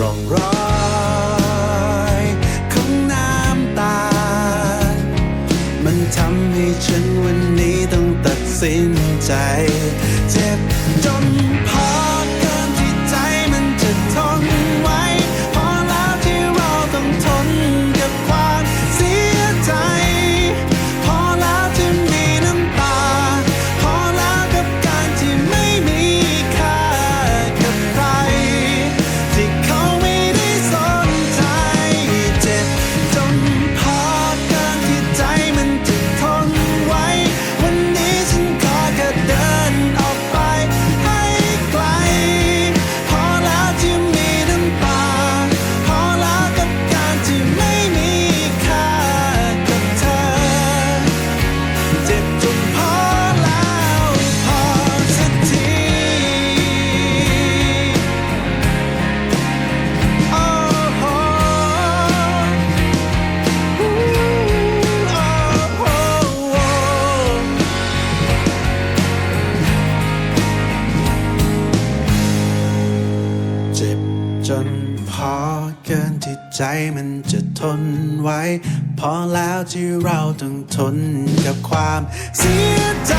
ร่องรอยของน้ำตา มันทำให้ฉันวันนี้ต้องตัดสินใจเจ็ เจ็บจนพอเกินที่ใจมันจะทนไว้ พอแล้วที่เราต้องทนกับความเสียใจ